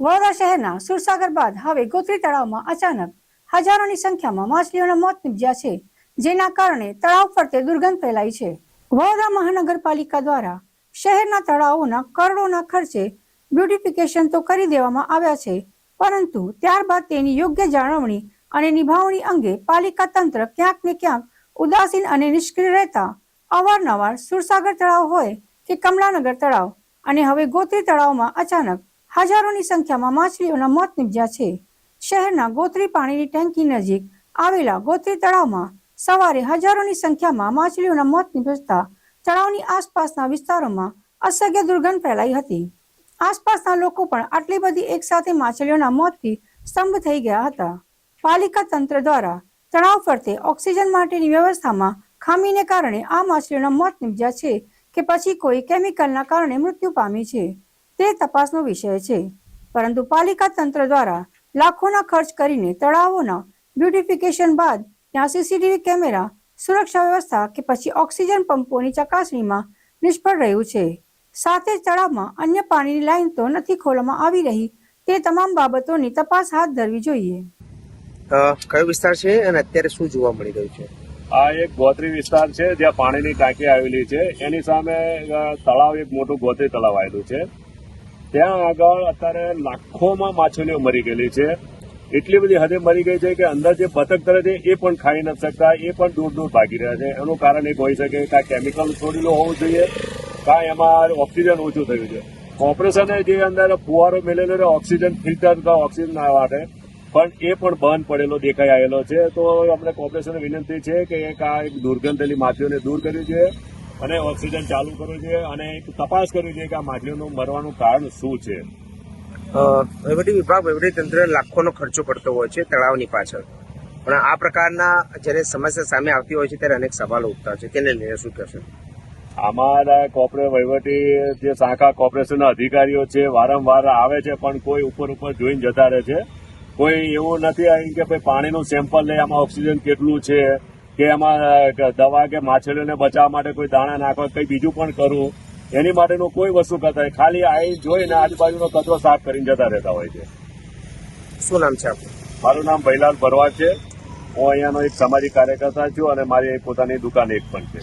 વડોદરા શહેરના સુરસાગર બાદ હવે ગોત્રી તળાવમાં અચાનક હજારોની સંખ્યામાં માછલીઓના મોત નિપજ્યા છે, જેના કારણે તળાવ ફરતે દુર્ગંધ ફેલાઈ છે. વડોદરા મહાનગરપાલિકા દ્વારા શહેરના તળાવોના કરોડોના ખર્ચે બ્યુટિફિકેશન તો કરી દેવામાં આવ્યા છે, પરંતુ ત્યારબાદ તેની યોગ્ય જાળવણી અને નિભાવણી અંગે પાલિકા તંત્ર ક્યાંક ને ક્યાંક ઉદાસીન અને નિષ્ક્રિય રહેતા અવારનવાર સુરસાગર તળાવ હોય કે કમલાનગર તળાવ અને હવે ગોત્રી તળાવમાં અચાનક હજારોની સંખ્યામાં માછલીઓના મોત નિપજ્યા છે. શહેરના ગોત્રી પાણીની ટેન્કી નજીક આવેલા ગોત્રી તળાવમાં સવારે હજારોની સંખ્યામાં માછલીઓના મોત નિપજતા તળાવની આસપાસના વિસ્તારોમાં અસહ્ય દુર્ગંધ ફેલાઈ હતી. આસપાસના લોકો પણ આટલી બધી એકસાથે માછલીઓના મોતથી સ્તંભ થઈ ગયા હતા. પાલિકા તંત્ર દ્વારા તળાવ ફરતે ઓક્સિજન માટેની વ્યવસ્થામાં ખામીને કારણે આ માછલીઓના મોત નિપજ્યા છે કે પછી કોઈ કેમિકલના કારણે મૃત્યુ પામી છે. તે તપાસનો વિષય છે. પરંતુ પાલિકા તંત્ર દ્વારા લાખોના ખર્ચ કરીને તળાવોના બ્યુટિફિકેશન બાદ ત્યાં સીસીટીવી કેમેરા સુરક્ષા વ્યવસ્થા કે પછી ઓક્સિજન પંપોની ચકાસણીમાં નિષ્ફળ રહ્યું છે. સાથે જ તળાવમાં અન્ય પાણીની લાઈન તો નથી ખોલવામાં આવી રહી તે તમામ બાબતોની તપાસ હાથ ધરવી જોઈએ. કયો વિસ્તાર છે અને અત્યારે શું જોવા મળી રહ્યું છે? આ એક ગોત્રી વિસ્તાર છે જ્યાં પાણીની ટાંકી આવેલી છે. એની સામે તળાવ એક મોટું ગોત્રી તળાવ આવેલું છે. ત્યાં આગળ અત્યારે લાખોમાં માછલીઓ મરી ગયેલી છે. એટલી બધી હદે મરી ગઈ છે કે અંદર જે બતક તરે છે એ પણ ખાઈ ન શકતા, એ પણ દૂર દૂર ભાગી રહ્યા છે. એનું કારણ એક હોઈ શકે કાં કેમિકલ છોડેલું હોવું જોઈએ, કાં એમાં ઓક્સિજન ઓછું થયું છે. કોર્પોરેશને જે અંદર ફુવારો મેળેલો ઓક્સિજન ફિલ્ટર કાં ઓક્સિજન માટે પણ એ પણ બંધ પડેલો દેખાઈ આવેલો છે. તો આપણે કોર્પોરેશનને વિનંતી છે કે એક આ એક દુર્ગંધેલી માછલીઓને દૂર કરવી જોઈએ. અને ઓક્સિજન ચાલુ કરવું જોઈએ અને તપાસ કરવી જોઈએ કે આ માછલીઓનું મરવાનું કારણ શું છે. વહીવટી વિભાગ વહીવટી તંત્ર લાખોનો ખર્ચો પડતો હોય છે તળાવની પાછળ. પણ આ પ્રકારના જ્યારે સમસ્યા સામે આવતી હોય છે ત્યારે અનેક સવાલો ઉઠતા છે. તેને લઈને શું કહેશો? અમારા કોર્પોરેટ વહીવટી જે શાખા કોર્પોરેશનના અધિકારીઓ છે વારંવાર આવે છે પણ કોઈ ઉપર ઉપર જોઈને જતા રહે છે. કોઈ એવું નથી આવ્યું કે ભાઈ પાણીનું સેમ્પલ લે આમાં ઓક્સિજન કેટલું છે. કે એમાં દવા કે માછલીઓને બચાવવા માટે કોઈ દાણા નાખવા કંઈ બીજું પણ કરવું એની માટેનું કોઈ વસ્તુ કરતા હોય ખાલી આવી જોઈને આજુબાજુનો કચરો સાફ કરીને જતા રહેતા હોય છે. શું નામ છે આપનું? મારું નામ ભૈલાલ ભરવાડ છે. હું અહીંયાનો એક સામાજિક કાર્યકર્તા છું અને મારી પોતાની દુકાન એક પણ છે.